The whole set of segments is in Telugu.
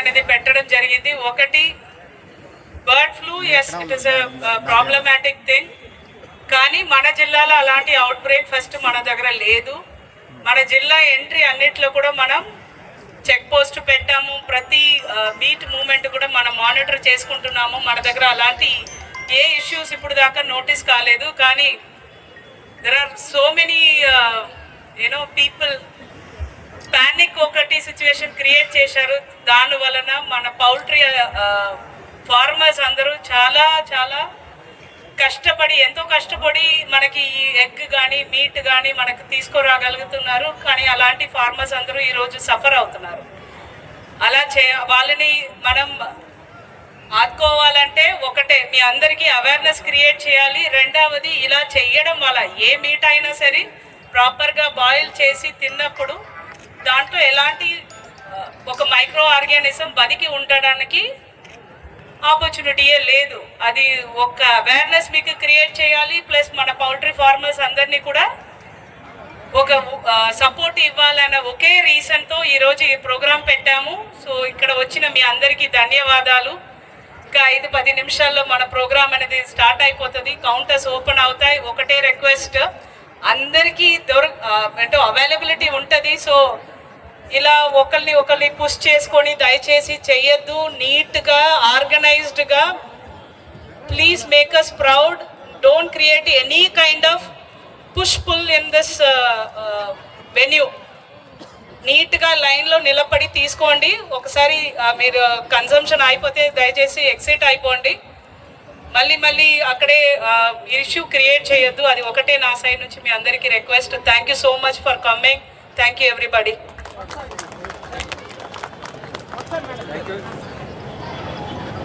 అనేది పెట్టడం జరిగింది. ఒకటి bird flu as it is problematic thing కానీ మన జిల్లాలో అలాంటి అవుట్ బ్రేక్ ఫస్ట్ మన దగ్గర లేదు. మన జిల్లా ఎంట్రీ అన్నిట్లో కూడా మనం చెక్ పోస్ట్ పెట్టాము. ప్రతి uh, మీట్ మూమెంట్ కూడా మనం మానిటర్ చేసుకుంటున్నాము. మన దగ్గర అలాంటి ఏ ఇష్యూస్ ఇప్పుడు దాకా నోటీస్ కాలేదు. కానీ there are so many you know people panic ఒకటి సిచ్యువేషన్ క్రియేట్ చేశారు. దాని వలన మన పౌల్ట్రీ ఫార్మర్స్ అందరూ చాలా చాలా కష్టపడి ఎంతో కష్టపడి మనకి ఈ ఎగ్ కానీ మీట్ కానీ మనకు తీసుకురాగలుగుతున్నారు. కానీ అలాంటి ఫార్మర్స్ అందరూ ఈరోజు సఫర్ అవుతున్నారు. అలా చే వాళ్ళని మనం ఆదుకోవాలంటే ఒకటే మీ అందరికీ అవేర్నెస్ క్రియేట్ చేయాలి. రెండవది ఇలా చేయడం వల్ల ఏ మీట్ అయినా సరే ప్రాపర్గా బాయిల్ చేసి తిన్నప్పుడు దాంట్లో ఎలాంటి ఒక మైక్రో ఆర్గానిజం బతికి ఉండడానికి ఆపర్చునిటీయే లేదు. అది ఒక అవేర్నెస్ మీకు క్రియేట్ చేయాలి ప్లస్ మన పౌల్ట్రీ ఫార్మర్స్ అందరినీ కూడా ఒక సపోర్ట్ ఇవ్వాలన్న ఒకే రీజన్తో ఈరోజు ఈ ప్రోగ్రాం పెట్టాము. సో ఇక్కడ వచ్చిన మీ అందరికీ ధన్యవాదాలు. ఇంకా ఐదు పది నిమిషాల్లో మన ప్రోగ్రాం అనేది స్టార్ట్ అయిపోతుంది. కౌంటర్స్ ఓపెన్ అవుతాయి. ఒకటే రిక్వెస్ట్ అందరికీ దొర అంటే అవైలబిలిటీ ఉంటుంది. సో ఇలా ఒకరిని ఒకరిని పుష్ చేసుకొని దయచేసి చెయ్యొద్దు. నీట్గా ఆర్గనైజ్డ్గా. Please make us proud don't create any kind of push pull in this venue నీట్గా లైన్లో నిలబడి తీసుకోండి. ఒకసారి మీరు కన్సంప్షన్ అయిపోతే దయచేసి ఎక్సిట్ అయిపోండి. మళ్ళీ మళ్ళీ అక్కడే ఇష్యూ క్రియేట్ చేయొద్దు. అది ఒకటే నా సైడ్ నుంచి మీ అందరికీ request thank you so much for coming thank you everybody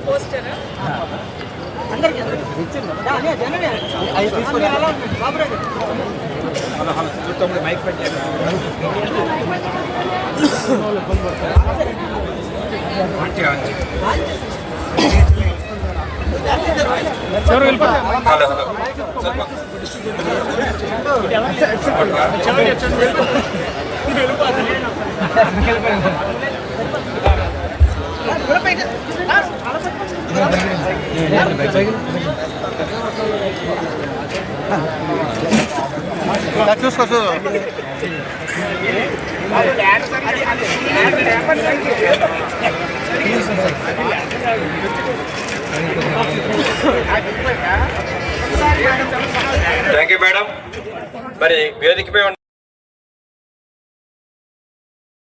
పోస్టరా hello hello ಸ್ವಲ್ಪ చూసుకో థ్యాంక్ యూ మేడం మరి వేదికపై